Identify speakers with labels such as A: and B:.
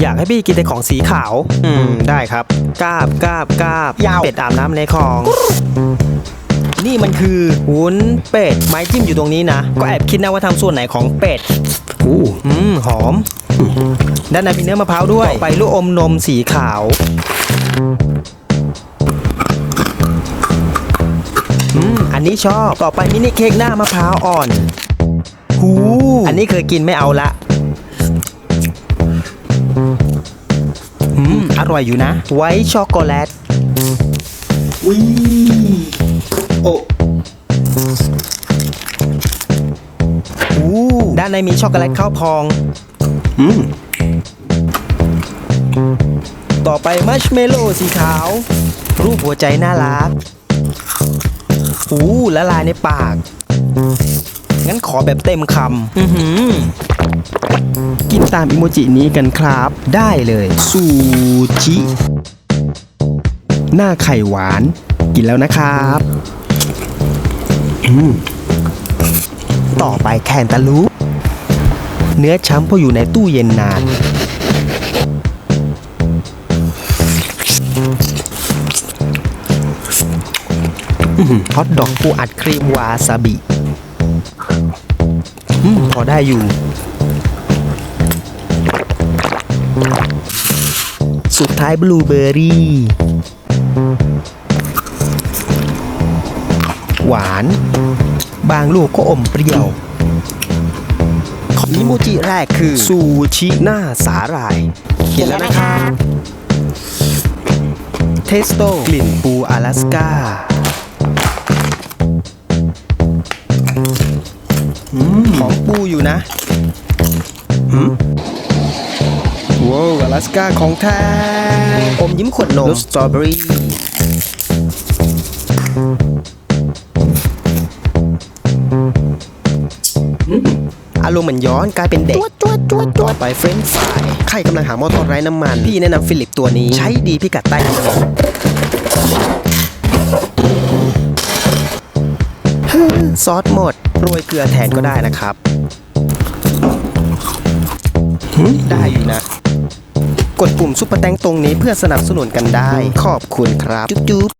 A: อยากให้พี่กินแต่ของสีขาว อืม ได้ครับ กาบกาบกาบ
B: ยาว
A: เป็ดอาบน้ำในคลอง นี่มันคือวุ้นเป็ด ไม้จิ้มอยู่ตรงนี้นะ ก็แอบคิดนะว่าทำส่วนไหนของเป็ด
B: อู้
A: อืม หอม ด้านในมีเนื้อมะพร้าวด้วย ต่อไปลูกอมนมสีขาว อืม อันนี้ชอบ ต่อไปมินิเค้กหน้ามะพร้าวอ่อน หู อันนี้เคยกินไม่เอาละ อืมอร่อยอยู่นะ ไว้ช็อกโกแลต
B: วิโอ้
A: อู้ด้านในมีช็อกโกแลตข้าวพอง
B: อืม
A: ต่อไปมัชเมลโล่สีขาว รูปหัวใจน่ารักอู้ละลายในปาก งั้นขอแบบเต็มคำอื้อหือ
B: กินตามอิโมจินี้กันครับ
A: ได้เลย
B: ซูชิ หน้าไข่หวาน กินแล้วนะครับ
A: ต่อไปแคนตาลูปเนื้อช้ำเพราะอยู่ในตู้เย็นนาน ฮอตดอกปูอัดครีมวาซาบิ พอได้อยู่ สุดท้ายบลูเบอร์รี่ หวาน บางลูกก็อมเปรี้ยวอิโมจิแรกคือ ซูชิหน้าสาหร่าย เขียนแล้วนะครับเทสโต้กลิ่นปูอลาสก้าหอมปูอยู่นะ ว้าวอลาสก้าของแท้อมยิ้มขวดนมรสสตรอเบอรี่อารมณ์เหมือนย้อนกลายเป็นเด็กต่อไปเฟรนช์ฟรายใครกำลังหาหม้อทอดไร้น้ำมัน พี่แนะนำฟิลิปตัวนี้ ใช้ดีพิกัดใต้คอมซอสหมด โรยเกลือแทนก็ได้นะครับ ได้อยู่นะ กดปุ่มซุปเปอร์แตงตรงนี้เพื่อสนับสนุนกันได้ ขอบคุณครับ จุ๊บ